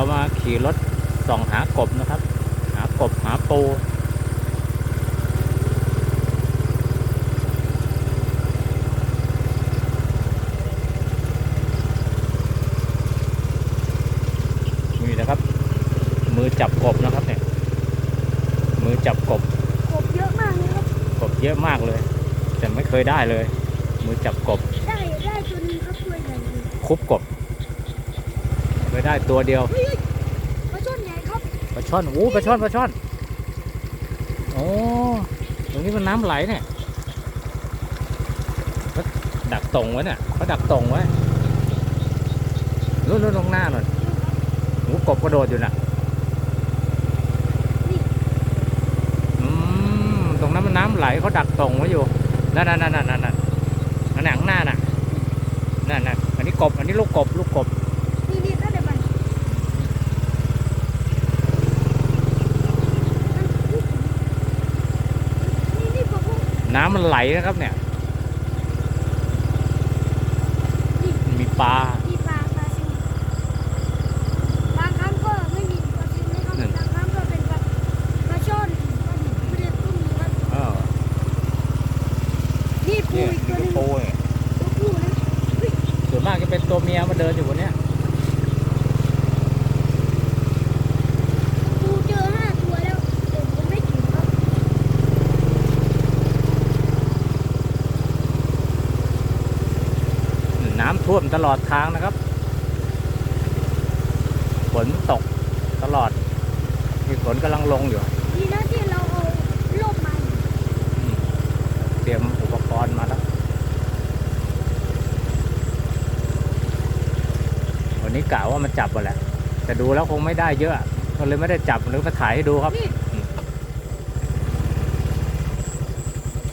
เรามาขี่รถส่องหากบนะครับ หากบหาปูนี่นะครับ มือจับกบนะครับเนี่ยมือจับกบกบเยอะมากเลยครับกบเยอะมากเลย แต่ไม่เคยได้เลย มือจับกบ ได้ได้ตัวหนึงครับตัวใหญ่เลยคุบกบไม่ได้ตัวเดียว เฮ้ย ช่อนโอ้ปลาช่อนปลาช่อนโอ้ตรงนี้มันน้ำไหลเนี่ยเขาดักตรงไว้เนี่ยเขาดักตรงไว้นู่นนู่นลงหน้าหน่อยโอ้กบกระโดดอยู่น่ะอืมตรงนั้นมันน้ำไหลเขาดักตรงไว้อยู่นั่นนั่นนั่นนั่นนั่นนั่นนั่นหนังหน้าน่ะนั่นนั่นอันนี้กบอันนี้ลูกกบลูกกบ นี่นี่ถ้าเดี๋ยวมันนี่นี่ปลาพวก น้ำมันไหลนะครับเนี่ย มีปลามีปลาปลาซิวบางครั้งก็ไม่มีปลาซิวนะครับนั่นบางครั้งก็เป็นปลาปลาช่อนปลาดุกไม่ได้ตุ้มครับเออนี่ปูเนี่ยอีกตัวหนี่นึงก็ปูเนี่ยตัวผู้นะเฮ้ยส่วนมากจะเป็นตัวเมียมาเดินอยู่บนเนี้ย ปูเจอห้าตัวแล้วแต่ผมไม่ถึงครับ น้ำท่วมตลอดทางนะครับ ฝนตกตลอดมีฝนกำลังลงอยู่ดีนะที่เราเอาล่มมาอยู่อืมเตรียมอุปกรณ์มาแล้ว วันนี้กะว่ามาจับไปแหละ แต่ดูแล้วคงไม่ได้เยอะ ก็เลยไม่ได้จับหรือมาถ่ายให้ดูครับนี่